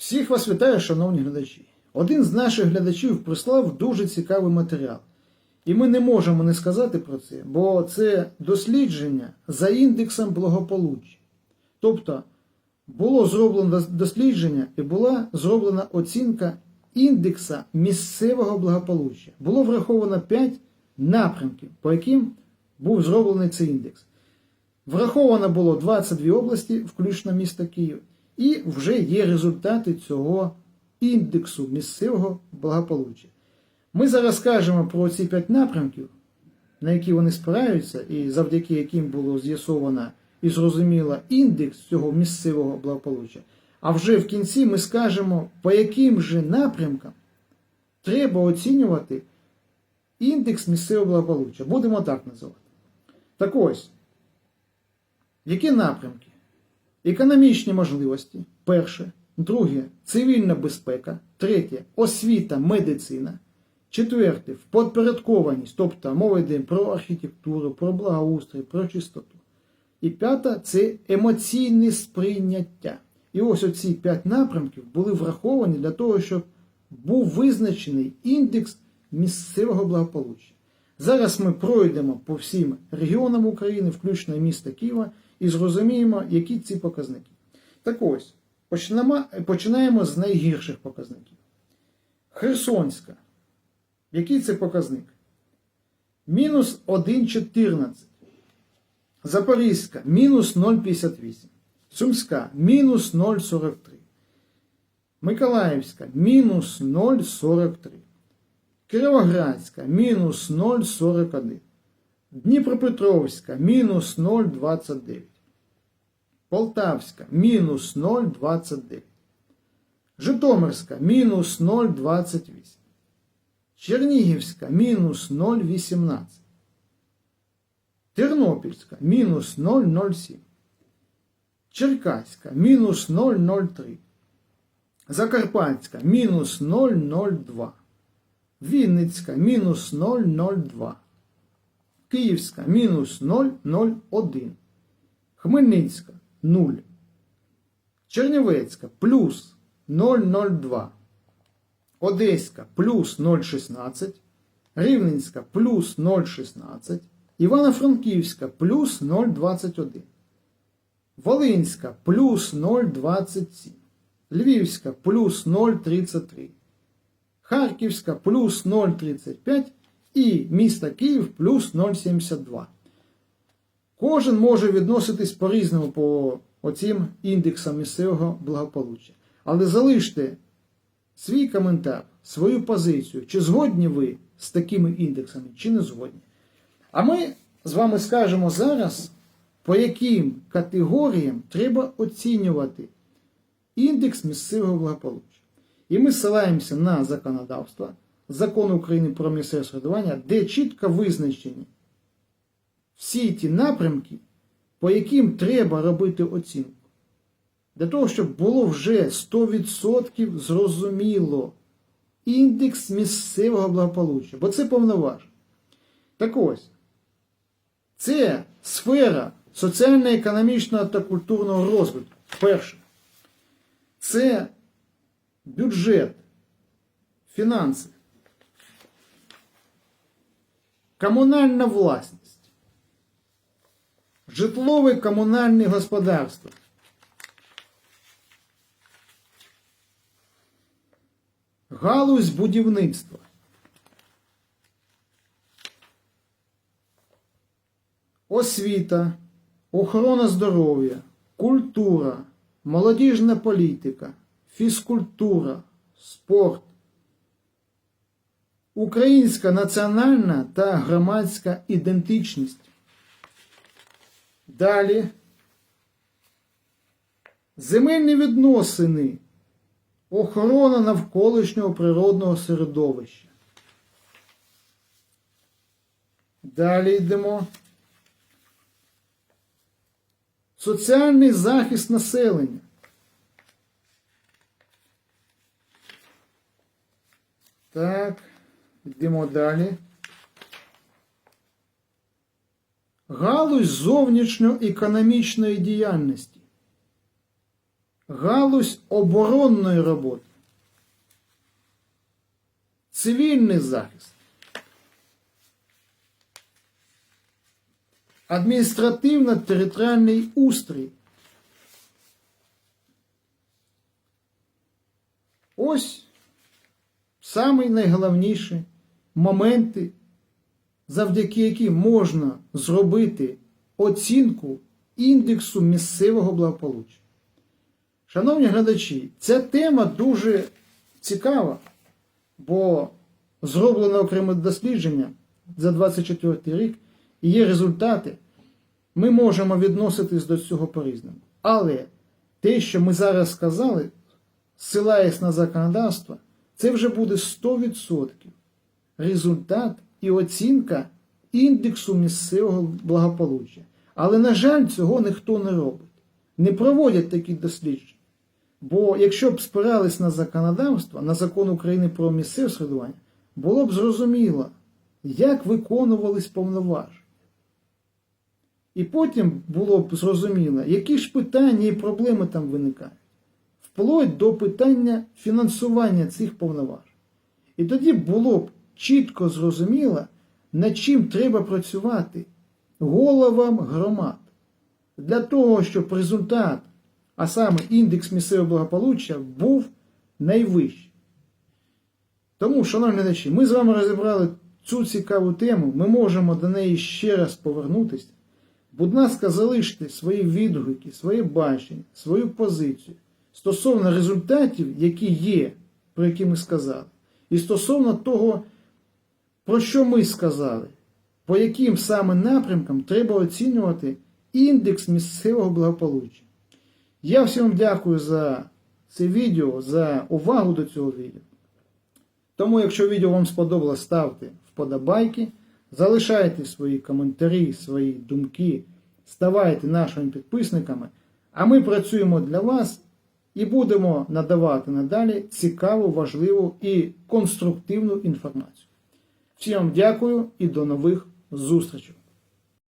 Всіх вас вітаю, шановні глядачі. Один з наших глядачів прислав дуже цікавий матеріал. І ми не можемо не сказати про це, бо це дослідження за індексом благополуччя. Тобто було зроблено дослідження і була зроблена оцінка індекса місцевого благополуччя. Було враховано 5 напрямків, по яким був зроблений цей індекс. Враховано було 22 області, включно місто Київ, і вже є результати цього індексу місцевого благополуччя. Ми зараз скажемо про ці 5 напрямків, на які вони спираються, і завдяки яким було з'ясовано і зрозуміло індекс цього місцевого благополуччя. А вже в кінці ми скажемо, по яким же напрямкам треба оцінювати індекс місцевого благополуччя. Будемо так називати. Так ось, які напрямки? Економічні можливості. Перше. Друге цивільна безпека. Третє освіта, медицина. Четверте вподпорядкованість, тобто мова йде про архітектуру, про благоустрій, про чистоту. І п'ята це емоційне сприйняття. І ось оці п'ять напрямків були враховані для того, щоб був визначений індекс місцевого благополуччя. Зараз ми пройдемо по всім регіонам України, включно міста Києва, і зрозуміємо, які ці показники. Так ось, починаємо з найгірших показників. Херсонська. Який це показник? Мінус 1,14. Запорізька мінус 0,58. Сумська мінус 0,43. Миколаївська мінус 0,43. Кіровоградська мінус 0,41. Дніпропетровська мінус 0,29. Полтавська мінус 0,29. Житомирська мінус 0,28. Чернігівська мінус 0,18. Тернопільська мінус 0,07. Черкаська мінус 0,03. Закарпатська мінус 0,02. Вінницька мінус 0,02. Київська мінус 0,01. Хмельницька 0. Чернівецька плюс 0,02. Одеська плюс 0,16. Рівненська плюс 0,16. Івано-Франківська плюс 0,21. Волинська плюс 0,27. Львівська плюс 0,33. Харківська плюс 0,35 і місто Київ плюс 0,72. Кожен може відноситись по-різному по оцім індексам місцевого благополуччя. Але залиште свій коментар, свою позицію, чи згодні ви з такими індексами, чи не згодні. А ми з вами скажемо зараз, по яким категоріям треба оцінювати індекс місцевого благополуччя. І ми ссилаємося на законодавство, закон України про місцеве самоврядування, де чітко визначені всі ті напрямки, по яким треба робити оцінку. Для того, щоб було вже 100% зрозуміло індекс місцевого благополуччя, бо це повноваження. Так ось, це сфера соціально-економічного та культурного розвитку. Перше. Це бюджет, фінанси, комунальна власність, житлове комунальне господарство. Галузь будівництва. Освіта, охорона здоров'я, культура, молодіжна політика, фізкультура, спорт, українська національна та громадська ідентичність. Далі земельні відносини, охорона навколишнього природного середовища. Далі йдемо. Соціальний захист населення. Так, йдемо далі. Галузь зовнішньоекономічної діяльності. галузь оборонної роботи, цивільний захист, адміністративно-територіальний устрій. Ось самі найголовніші моменти, завдяки яким можна зробити оцінку індексу місцевого благополуччя. Шановні глядачі, ця тема дуже цікава, бо зроблено окреме дослідження за 24 рік і є результати. Ми можемо відноситись до цього по-різному. Але те, що ми зараз сказали, ссилаясь на законодавство, це вже буде 100% результат і оцінка індексу місцевого благополуччя. Але, на жаль, цього ніхто не робить. Не проводять такі дослідження. Бо якщо б спирались на законодавство, на закон України про місцеве самоврядування, було б зрозуміло, як виконувались повноваження. І потім було б зрозуміло, які ж питання і проблеми там виникають, вплоть до питання фінансування цих повноважень. І тоді було б чітко зрозуміло, над чим треба працювати головам громад для того, щоб результат, а саме індекс місцевого благополуччя, був найвищий. Тому, шановні глядачі, ми з вами розібрали цю цікаву тему, ми можемо до неї ще раз повернутися. Будь ласка, залиште свої відгуки, своє бачення, свою позицію стосовно результатів, які є, про які ми сказали, і стосовно того, про що ми сказали, по яким саме напрямкам треба оцінювати індекс місцевого благополуччя. Я всім дякую за це відео, за увагу до цього відео. Тому, якщо відео вам сподобалось, ставте вподобайки, залишайте свої коментарі, свої думки, ставайте нашими підписниками, а ми працюємо для вас і будемо надавати надалі цікаву, важливу і конструктивну інформацію. Всім вам дякую і до нових зустрічей!